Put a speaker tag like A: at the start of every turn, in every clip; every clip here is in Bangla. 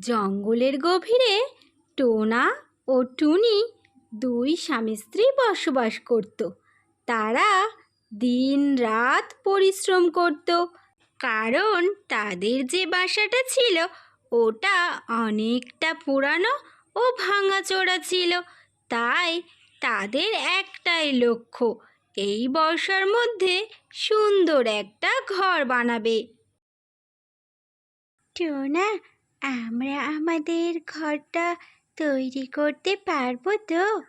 A: জঙ্গলের গভীরে টোনা ও টুনি দুই স্বামী স্ত্রী বসবাস করত। তারা দিন রাত পরিশ্রম করত। কারণ তাদের যে বাসাটা ছিল, ওটা অনেকটা পুরানো ও ভাঙাচোরা ছিল। তাই তাদের একটাই লক্ষ্য, এই বর্ষার মধ্যে সুন্দর একটা ঘর বানাবে। টোনা আমরা আমাদের ঘরটা তৈরি করতে পারব তো?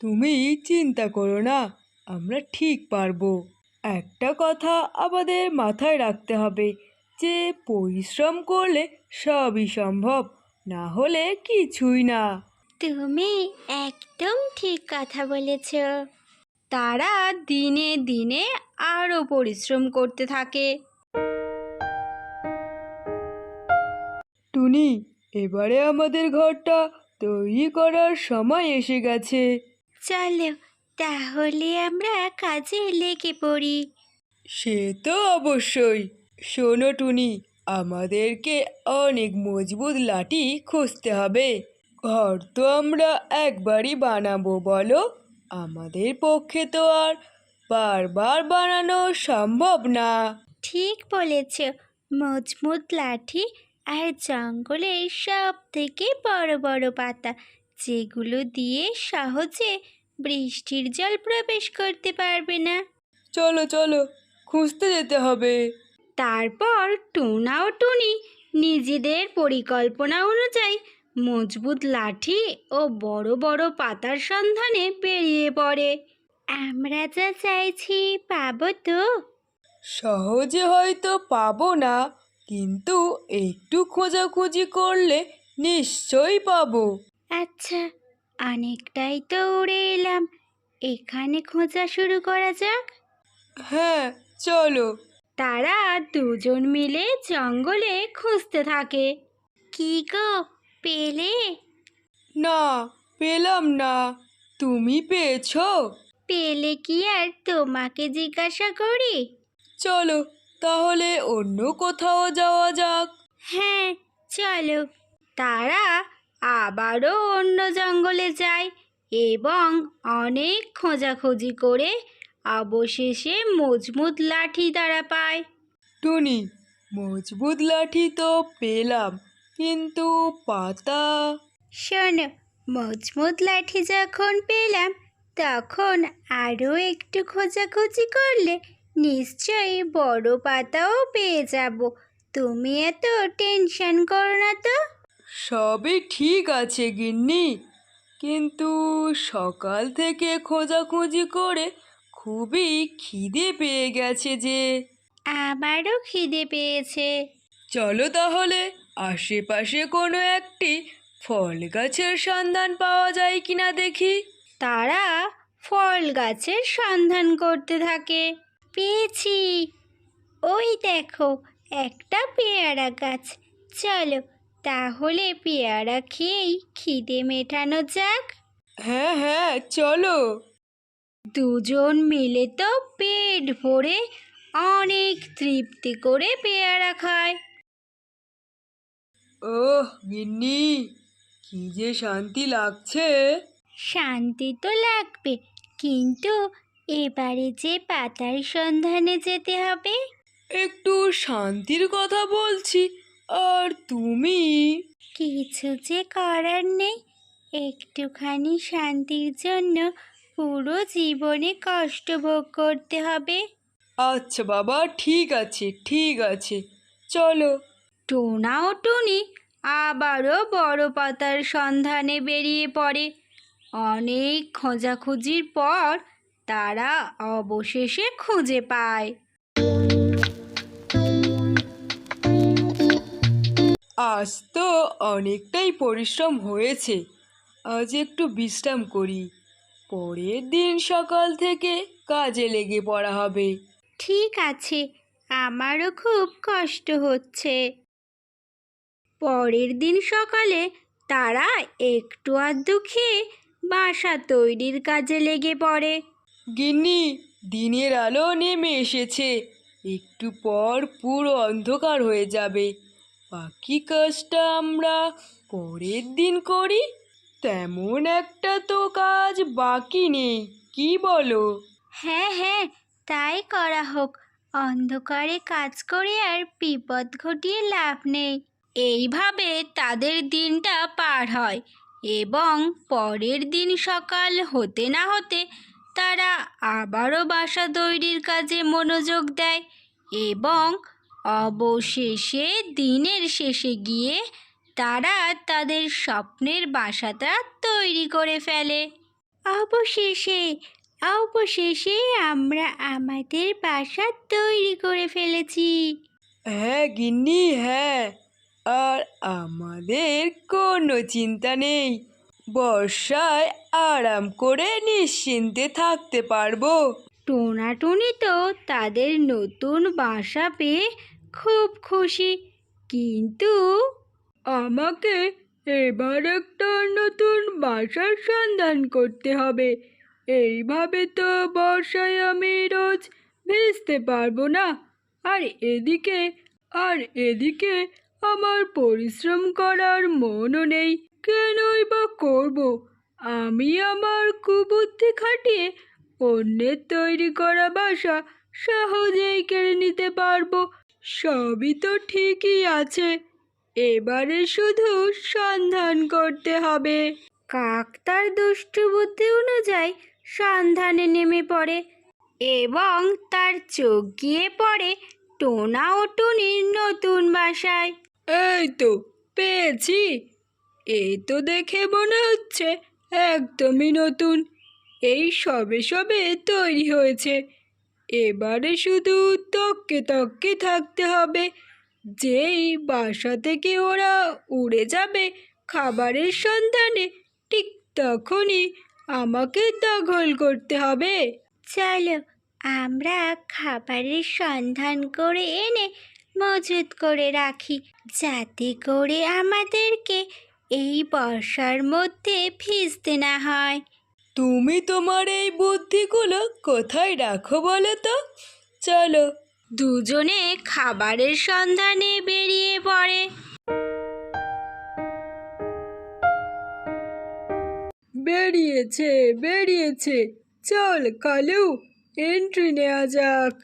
B: তুমি চিন্তা করো না আমরা ঠিক পারব। একটা কথা আমাদের মাথায় রাখতে হবে যে পরিশ্রম করলে সবই সম্ভব না হলে কিছুই না।
A: তুমি একদম ঠিক কথা বলেছ। তারা দিনে দিনে আরও পরিশ্রম করতে থাকে।
B: টুনি এবারে আমাদের ঘরটা তৈরি করার সময় এসে গেছে।
A: চলো তাহলে আমরা কাজে লেগে পড়ি।
B: সে তো অবশ্যই। শোনো টুনি আমাদেরকে অনেক মজবুত লাঠি খুঁজতে হবে। ঘর তো আমরা একবারই বানাবো বলো? আমাদের পক্ষে তো আর বারবার বানানো সম্ভব না।
A: ঠিক বলেছ মজবুত লাঠি আর জঙ্গলের সব থেকে বড় বড় পাতা যেগুলো দিয়ে সহজে বৃষ্টির জল প্রবেশ করতে পারবে না।
B: চলো চলো খুঁজতে যেতে হবে।
A: তারপর টুনা ও টুনি নিজেদের পরিকল্পনা অনুযায়ী মজবুত লাঠি ও বড় বড় পাতার সন্ধানে বেরিয়ে পড়ে। আমরা যা চাইছি পাবো তো।
B: সহজে হয়তো পাবো না। কিন্তু একটু খোঁজাখুঁজি করলে নিশ্চয়ই পাবো।
A: আচ্ছা অনেকটাই তো উড়ে এলাম। এখানে খোঁজা শুরু করা যাক।
B: হ্যাঁ চলো।
A: তারা দুজন মিলে জঙ্গলে খুঁজতে থাকে। কি গো পেলে?
B: না পেলাম না। তুমি পেয়েছ?
A: পেলে কি আর তোমাকে জিজ্ঞাসা করি?
B: চলো। তাহলে অন্য কোথাও যাওয়া যাক।
A: হ্যাঁ চলো। তারা আবারও অন্য জঙ্গলে যায় এবং অনেক খোঁজাখুঁজি করে অবশেষে মজবুত লাঠি তারা পায়।
B: টুনি মজবুত লাঠি তো পেলাম কিন্তু পাতা?
A: শোনো মজবুত লাঠি যখন পেলাম তখন আরও একটু খোঁজাখুঁজি করলে নিশ্চয়ই বড় পাতাও পেয়ে যাব। তুমি এত টেনশন করো না তো?
B: সবই ঠিক আছে গিন্নি। কিন্তু সকাল থেকে খোঁজাখুঁজি করে খুবই খিদে পেয়ে গেছে যে।
A: আমারও খিদে পেয়েছে।
B: চলো তাহলে আশেপাশে কোনো একটি ফল গাছের সন্ধান পাওয়া যায় কিনা দেখি।
A: তারা ফল গাছের সন্ধান করতে থাকে। পেয়েছি। ওই দেখো একটা পেয়ারা গাছ। চলো তাহলে পেয়ারা খেয়েই খিদে মেটানো যাক।
B: হ্যাঁ হ্যাঁ চলো।
A: দুজন মিলে তো পেট ভরে অনেক তৃপ্তি করে পেয়ারা খায়।
B: ওহ গিন্নি কি যে শান্তি লাগছে।
A: শান্তি তো লাগবে কিন্তু এবারে যে পাতার সন্ধানে যেতে হবে।
B: একটু শান্তির কথা বলছি আর তুমি?
A: কিছু যে করার নেই একটুখানি শান্তির জন্য পুরো জীবনে কষ্ট ভোগ করতে হবে।
B: আচ্ছা বাবা ঠিক আছে ঠিক আছে চলো।
A: টোনা ও টুনি আবারও বড় পাতার সন্ধানে বেরিয়ে পড়ে। অনেক খোঁজাখুঁজির পর তারা অবশেষে খুঁজে পায়।
B: আজ তো অনেকটাই পরিশ্রম হয়েছে। আজ একটু বিশ্রাম করি। পরের দিন সকাল থেকে কাজে লেগে পড়া হবে।
A: ঠিক আছে আমারও খুব কষ্ট হচ্ছে। পরের দিন সকালে তারা একটু আধটু খেয়ে বাসা তৈরির কাজে লেগে পড়ে।
B: গিন্নি, দিনের আলো নেমে এসেছে। একটু পর পুরো অন্ধকার হয়ে যাবে।
C: বাকি কাজটা আমরা পরের দিন করি। তেমন একটা তো কাজ বাকি নেই, কি বলো?
A: হ্যাঁ হ্যাঁ তাই করা হোক। অন্ধকারে কাজ করে আর বিপদ ঘটিয়ে লাভ নেই। এইভাবে তাদের দিনটা পার হয় এবং পরের দিন সকাল হতে না হতে তারা আবারও বাসা তৈরির কাজে মনোযোগ দেয় এবং অবশেষে দিনের শেষে গিয়ে তারা তাদের স্বপ্নের বাসাটা তৈরি করে ফেলে। অবশেষে অবশেষে আমরা আমাদের বাসা তৈরি করে ফেলেছি।
C: হ্যাঁ গিন্নি হ্যাঁ। আর আমাদের কোনো চিন্তা নেই। বর্ষায় আরাম করে নিশ্চিন্তে থাকতে পারব।
A: টোনাটুনি তো তাদের নতুন বাসা পেয়ে খুব খুশি। কিন্তু
C: আমাকে এবার একটা নতুন বাসার সন্ধান করতে হবে। এইভাবে তো বর্ষায় আমি রোজ ভেজতে পারব না। আর এদিকে আর এদিকে আমার পরিশ্রম করার মনও নেই। কেনই বা করব? আমি আমার কুবুদ্ধি খাটিয়ে অন্যের তৈরি করা বাসা সহজেই কেড়ে নিতে পারব। সবই তো ঠিকই আছে। এবারে শুধু সন্ধান করতে হবে।
A: কাক তার দুষ্টু বুদ্ধি অনুযায়ী সন্ধানে নেমে পড়ে এবং তার চোখ গিয়ে পড়ে টোনা ও টুনির নতুন বাসায়।
C: এই তো পেয়েছি। এই তো দেখে মনে হচ্ছে একদমই নতুন। এই সবে সবে তৈরি হয়েছে। এবারে শুধু তককে তককে থাকতে হবে। যেই বাসা থেকে ওরা উড়ে যাবে খাবারের সন্ধানে ঠিক তখনই আমাকে দখল করতে হবে।
A: চলো, আমরা খাবারের সন্ধান করে এনে মজুত করে রাখি। যাতে করে আমাদেরকে এই বর্ষার মধ্যে ভিজতে না হয়।
C: তুমি তোমার এই বুদ্ধিগুলো কোথায় রাখো বলো তো? চলো।
A: দুজনে খাবারের সন্ধানে বেরিয়ে পড়ে।
C: বেরিয়েছে বেরিয়েছে। চল কালু এন্ট্রি নেওয়া যাক।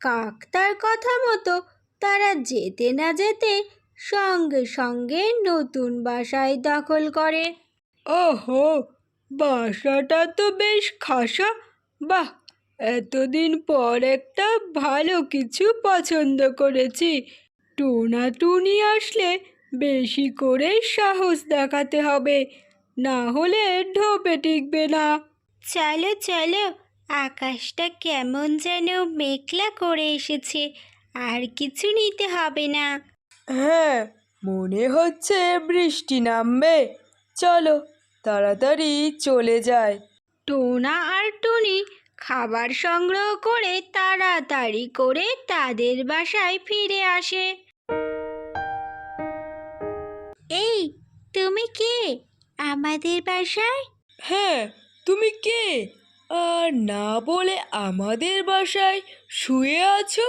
A: কাকতার কথা মতো তারা যেতে না যেতে সঙ্গে সঙ্গে নতুন বাসায় দখল করে।
C: ওহো বাসাটা তো বেশ খাসা। বাহ এতদিন পর একটা ভালো কিছু পছন্দ করেছি। টুনা টুনি আসলে বেশি করে সাহস দেখাতে হবে না হলে ঢোপে টিকবে না।
A: চলো চলো আকাশটা কেমন যেন মেঘলা করে এসেছে আর কিছু নিতে হবে না।
C: হ্যাঁ মনে হচ্ছে বৃষ্টি নামবে। চলো তাড়াতাড়ি চলে যায়
A: টোনা আর টুনি খাবার সংগ্রহ করে তাড়াতাড়ি করে তাদের বাসায় ফিরে আসে। এই তুমি কে? আমাদের বাসায়?
C: হ্যাঁ তুমি কে? আর না বলে আমাদের বাসায় শুয়ে আছো?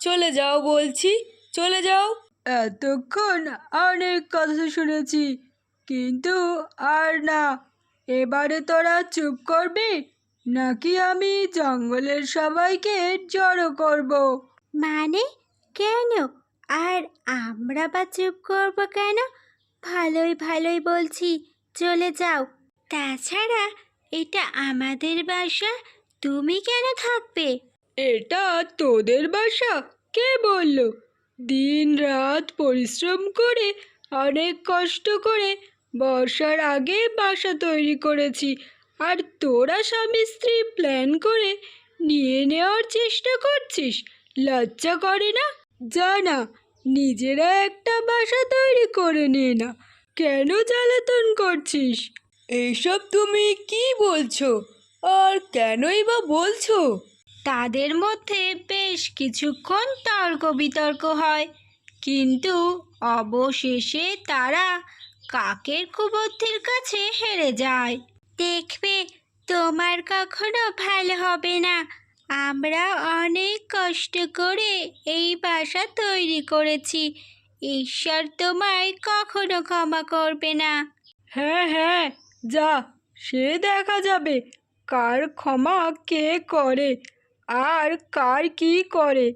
C: চলে যাও বলছি চলে যাও। এতক্ষণ অনেক কথা শুনেছি কিন্তু আর না। এবারে তোরা চুপ করবি নাকি আমি জঙ্গলের সবাইকে জড়ো করব?
A: মানে? কেন? আর আমরা বা চুপ করব কেন? ভালোই ভালোই বলছি চলে যাও। তাছাড়া এটা আমাদের বাসা তুমি কেন থাকবে?
C: এটা তোদের বাসা? কে বলল? দিন রাত পরিশ্রম করে, অনেক কষ্ট করে বর্ষার আগে বাসা তৈরি করেছি। আর তোরা স্বামী স্ত্রী প্ল্যান করে নিয়ে নেওয়ার চেষ্টা করছিস। লজ্জা করে না? জানা, নিজেরা একটা বাসা তৈরি করে নে না। কেন জ্বালাতন করছিস? এইসব তুমি কি বলছো? আর কেনই বা বলছো?
A: তাদের মধ্যে বেশ কিছুক্ষণ তর্ক বিতর্ক হয়। কিন্তু অবশেষে তারা কাকের কুবুদ্ধির কাছে হেরে যায়। দেখবে, তোমার কখনো ভালো হবে না। আমরা অনেক কষ্ট করে এই বাসা তৈরি করেছি। ঈশ্বর তোমায় কখনো ক্ষমা করবে না।
B: হ্যাঁ হ্যাঁ যা, সে দেখা যাবে। কার ক্ষমা কে করে? আর কার কি করে?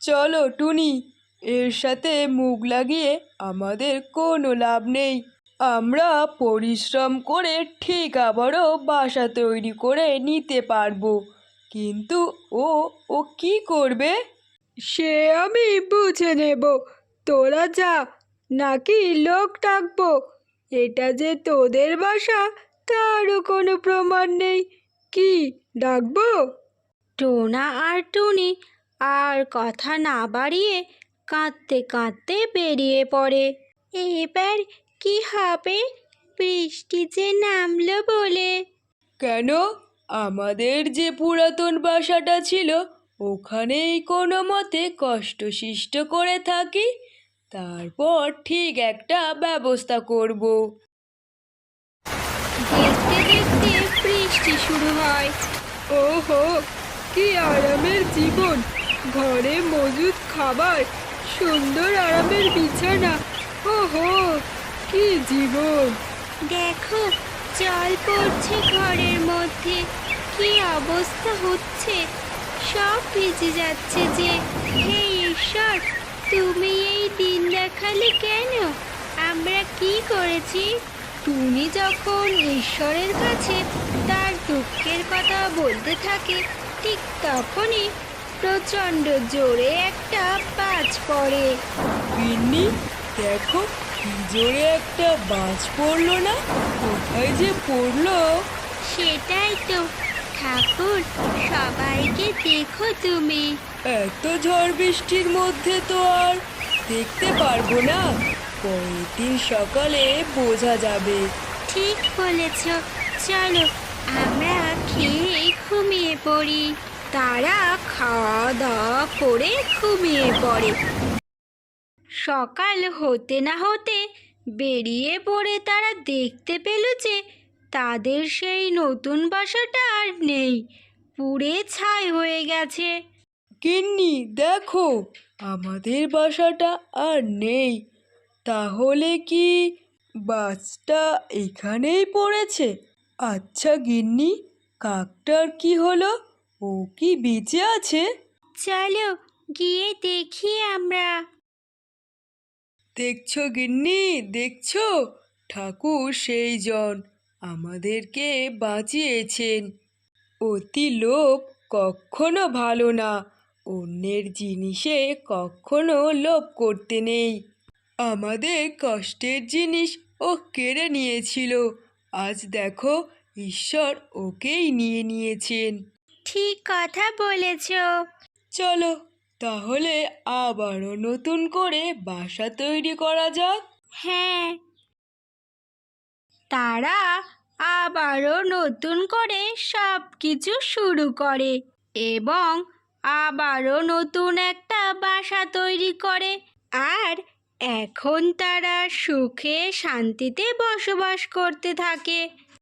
B: চলো, টুনি, এর সাথে মুখ লাগিয়ে আমাদের কোনো লাভ নেই। আমরা পরিশ্রম করে ঠিক আবারও বাসা তৈরি করে নিতে পারব। কিন্তু ও ও কি করবে? সে আমি বুঝে নেব। তোরা যা, নাকি লোক ডাকবো? এটা যে তোদের বাসা, তারও কোনো প্রমাণ নেই। কি, ডাকবো?
A: টোনা আর টুনি আর কথা না বাড়িয়ে কাঁদতে কাঁদতে বেরিয়ে পড়ে। এবার কি হবে? বৃষ্টি যে নামলো বলে।
B: কেন? আমাদের যে পুরাতন বাসাটা ছিল ওখানেই কোনো মতে কষ্টসিষ্ট করে থাকি। তারপর ঠিক একটা ব্যবস্থা করব।
A: দেখতে দেখতে বৃষ্টি শুরু হয়।
B: ওহো! কি আরামের জীবন? ঘরে মজুদ খাবার, সুন্দর আরামের বিছানা। ওহো, কি জীবন!
A: দেখো, জল পড়ছে ঘরের মধ্যে। কি অবস্থা হচ্ছে? সব ভিজে যাচ্ছে যে। হে ঈশ্বর, তুমি এই দিন দেখালে কেন? আমরা কি করেছি? তুমি যখন ঈশ্বরের কাছে তার দুঃখের কথা বলতে থাকে ঠিক তখনই প্রচণ্ড জোরে একটা বাজ পড়ে।
B: বিন্নি দেখো কি জোরে একটা বাজ পড়ল না? কোথায় যে পড়ল?
A: সেটাই তো। ঠাকুর সবাইকে দেখো তুমি।
B: এত ঝড় বৃষ্টির মধ্যে তো আর দেখতে পারব না। পরের দিন সকালে বোঝা যাবে।
A: ঠিক বলেছ। চলো পড়ি, তারা খাওয়া দাওয়া করে ঘুমিয়ে পড়ে। সকাল হতে না হতে বেরিয়ে পড়ে তারা দেখতে পেল যে তাদের সেই নতুন বাসাটা আর নেই, পুড়ে ছাই হয়ে গেছে।
B: গিন্নি, দেখো, আমাদের বাসাটা আর নেই। তাহলে কি বাসটা এখানেই পড়েছে? আচ্ছা গিন্নি কাকটার কি হলো? ও কি বেঁচে আছে?
A: চলো গিয়ে দেখি আমরা।
B: দেখছ গিন্নি? দেখছ? ঠাকুর সেই জন আমাদেরকে বাঁচিয়েছেন। অতি লোভ কখনো ভালো না। অন্যের জিনিসে কখনো লোভ করতে নেই। আমাদের কষ্টের জিনিস ও কেড়ে নিয়েছিল। আজ দেখো ঈশ্বর ওকেই নিয়ে নিয়েছেন।
A: ঠিক কথা বলেছ।
B: চলো তাহলে আবারও নতুন করে বাসা তৈরি করা যাক।
A: হ্যাঁ। তারা আবারও নতুন করে সব কিছু শুরু করে এবং আবারও নতুন একটা বাসা তৈরি করে। আর এখন তারা সুখে শান্তিতে বসবাস করতে থাকে।